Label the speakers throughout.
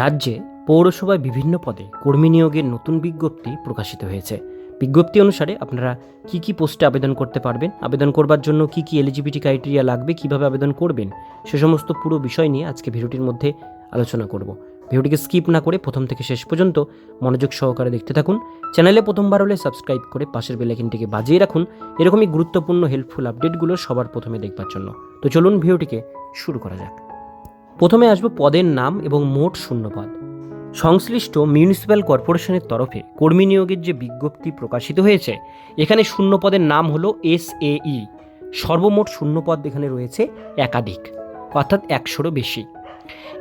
Speaker 1: রাজ্যে পৌরসভায় বিভিন্ন পদে কর্মী নিয়োগের নতুন বিজ্ঞপ্তি প্রকাশিত হয়েছে। বিজ্ঞপ্তি অনুসারে আপনারা কি কি পোস্টে আবেদন করতে পারবেন, আবেদন করবার জন্য কি কি এলিজিবিলিটি ক্রাইটেরিয়া লাগবে, কীভাবে আবেদন করবেন, সে সমস্ত পুরো বিষয় নিয়ে আজকে ভিডিওটির মধ্যে আলোচনা করব। ভিডিওটিকে স্কিপ না করে প্রথম থেকে শেষ পর্যন্ত মনোযোগ সহকারে দেখতে থাকুন। চ্যানেলে প্রথমবার হলে সাবস্ক্রাইব করে পাশের বেলাইকিনটিকে বাজিয়ে রাখুন। এরকমই গুরুত্বপূর্ণ হেল্পফুল আপডেটগুলো সবার প্রথমে দেখবার জন্য। তো চলুন ভিডিওটিকে শুরু করা যাক। প্রথমে আসব পদের নাম এবং মোট শূন্যপদ। সংশ্লিষ্ট মিউনিসিপ্যাল কর্পোরেশনের তরফে কর্মী নিয়োগের যে বিজ্ঞপ্তি প্রকাশিত হয়েছে, এখানে শূন্য পদের নাম হলো এস ই। সর্বমোট শূন্য পদ এখানে রয়েছে একাধিক, অর্থাৎ একশোরও বেশি।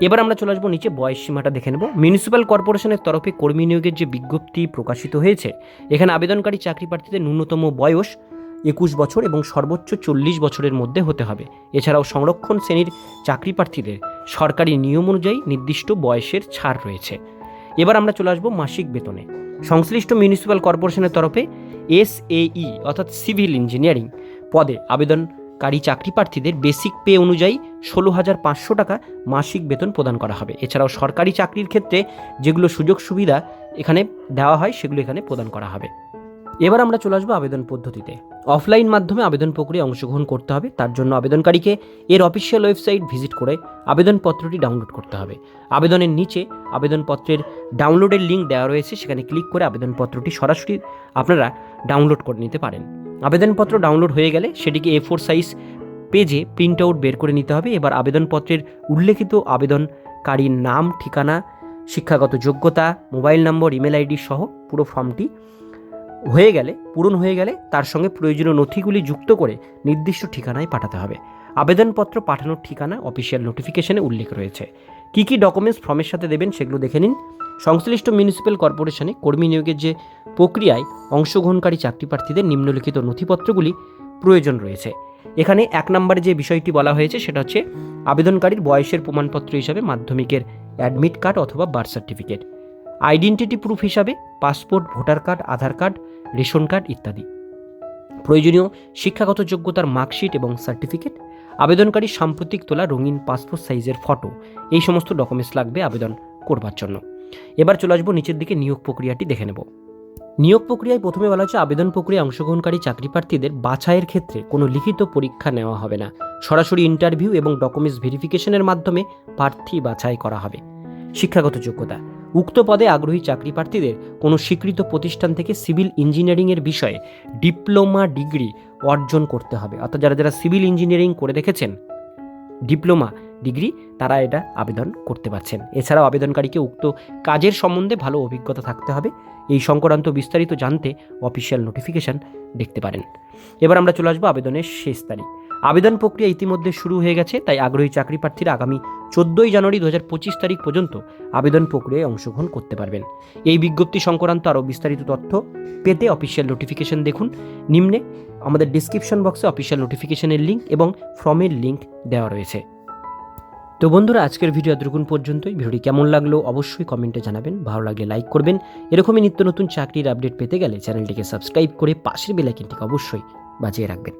Speaker 1: এবার আমরা চলে আসব নিচে বয়স সীমাটা দেখে নেব। মিউনিসিপ্যাল কর্পোরেশনের তরফে কর্মী নিয়োগের যে বিজ্ঞপ্তি প্রকাশিত হয়েছে, এখানে আবেদনকারী চাকরি প্রার্থীদের ন্যূনতম বয়স একুশ বছর এবং সর্বোচ্চ চল্লিশ বছরের মধ্যে হতে হবে। এছাড়াও সংরক্ষণ শ্রেণির চাকরি প্রার্থীদের সরকারি নিয়ম অনুযায়ী নির্দিষ্ট বয়সের ছাড় রয়েছে। এবার আমরা চলে আসব মাসিক বেতনে। সংশ্লিষ্ট মিউনিসিপ্যাল কর্পোরেশনের তরফে এস ই, অর্থাৎ সিভিল ইঞ্জিনিয়ারিং পদে আবেদনকারী চাকরি প্রার্থীদের বেসিক পে অনুযায়ী ষোলো হাজার পাঁচশো টাকা মাসিক বেতন প্রদান করা হবে। এছাড়াও সরকারি চাকরির ক্ষেত্রে যেগুলো সুযোগ সুবিধা এখানে দেওয়া হয়, সেগুলো এখানে প্রদান করা হবে। এবার আমরা চলে আসব আবেদন পদ্ধতিতে। অফলাইন মাধ্যমে আবেদন প্রক্রিয়ায় অংশগ্রহণ করতে হবে, তার জন্য আবেদনকারীকে এর অফিসিয়াল ওয়েবসাইট ভিজিট করে আবেদনপত্রটি ডাউনলোড করতে হবে। আবেদনের নিচে আবেদনপত্রের ডাউনলোডের লিঙ্ক দেওয়া রয়েছে, সেখানে ক্লিক করে আবেদনপত্রটি সরাসরি আপনারা ডাউনলোড করে নিতে পারেন। আবেদনপত্র ডাউনলোড হয়ে গেলে সেটিকে এ ফোর সাইজ পেজে প্রিন্ট আউট বের করে নিতে হবে। এবার আবেদনপত্রের উল্লেখিত আবেদনকারীর নাম, ঠিকানা, শিক্ষাগত যোগ্যতা মোবাইল নম্বর ইমেল আইডি সহ পুরো ফর্মটি হয়ে গেলে, পূরণ হয়ে গেলে তার সঙ্গে প্রয়োজনীয় নথিগুলি যুক্ত করে নির্দিষ্ট ঠিকানায় পাঠাতে হবে। আবেদনপত্র পাঠানোর ঠিকানা অফিসিয়াল নোটিফিকেশনে উল্লেখ রয়েছে। কী কী ডকুমেন্টস ফর্মের সাথে দেবেন সেগুলো দেখে নিন। সংশ্লিষ্ট মিউনিসিপ্যাল কর্পোরেশনে কর্মী নিয়োগের যে প্রক্রিয়ায় অংশগ্রহণকারী চাকরি প্রার্থীদের নিম্নলিখিত নথিপত্রগুলি প্রয়োজন রয়েছে। এখানে এক নম্বরে যে বিষয়টি বলা হয়েছে সেটা হচ্ছে আবেদনকারীর বয়সের প্রমাণপত্র হিসাবে মাধ্যমিকের অ্যাডমিট কার্ড অথবা বার্থ সার্টিফিকেট। আইডেন্টিটি প্রুফ হিসাবে passport, voter card, Aadhaar card, ration card ইত্যাদি। প্রয়োজনীয় শিক্ষাগত যোগ্যতার মার্কশিট এবং সার্টিফিকেট, আবেদনকারী সাম্প্রতিক তোলা রঙিন পাসপোর্ট সাইজের ফটো, এই সমস্ত ডকুমেন্টস লাগবে আবেদন করবার জন্য। এবার চলে আসব নিচের দিকে নিয়োগ প্রক্রিয়াটি দেখে নেব। নিয়োগ প্রক্রিয়ায় প্রথমে বলা হচ্ছে আবেদন প্রক্রিয়ায় অংশগ্রহণকারী চাকরি প্রার্থীদের বাছাইয়ের ক্ষেত্রে কোনো লিখিত পরীক্ষা নেওয়া হবে না। সরাসরি ইন্টারভিউ এবং ডকুমেন্টস ভেরিফিকেশনের মাধ্যমে প্রার্থী বাছাই করা হবে। শিক্ষাগত যোগ্যতা উক্ত পদে আগ্রহী চাকরি প্রার্থীদের কোনো স্বীকৃত প্রতিষ্ঠান থেকে সিভিল ইঞ্জিনিয়ারিংয়ের বিষয়ে ডিপ্লোমা ডিগ্রি অর্জন করতে হবে। অর্থাৎ যারা যারা সিভিল ইঞ্জিনিয়ারিং করে রেখেছেন ডিপ্লোমা ডিগ্রি, তারা এটা আবেদন করতে পারছেন। এছাড়াও আবেদনকারীকে উক্ত কাজের সম্বন্ধে ভালো অভিজ্ঞতা থাকতে হবে। এই সংক্রান্ত বিস্তারিত জানতে অফিসিয়াল নোটিফিকেশান দেখতে পারেন। এবার আমরা চলে আসব আবেদনের শেষ তারিখ। আবেদন প্রক্রিয়া ইতিমধ্যে শুরু হয়ে গেছে, তাই আগ্রহী চাকরি প্রার্থীরা আগামী চোদ্দোই জানুয়ারি দু হাজার পঁচিশ তারিখ পর্যন্ত আবেদন প্রক্রিয়ায় অংশগ্রহণ করতে পারবেন। এই বিজ্ঞপ্তি সংক্রান্ত আরও বিস্তারিত তথ্য পেতে অফিসিয়াল নোটিফিকেশন দেখুন। নিম্নে আমাদের ডিসক্রিপশন বক্সে অফিসিয়াল নোটিফিকেশনের লিঙ্ক এবং ফর্মের লিঙ্ক দেওয়া রয়েছে। তো বন্ধুরা, আজকের ভিডিও এতটুকুন পর্যন্তই। ভিডিওটি কেমন লাগল অবশ্যই কমেন্টে জানাবেন। ভালো লাগলে লাইক করবেন। এরকমই নিত্য নতুন চাকরির আপডেট পেতে গেলে চ্যানেলটিকে সাবস্ক্রাইব করে পাশের বেলাইকিনটিকে অবশ্যই বাজিয়ে রাখবেন।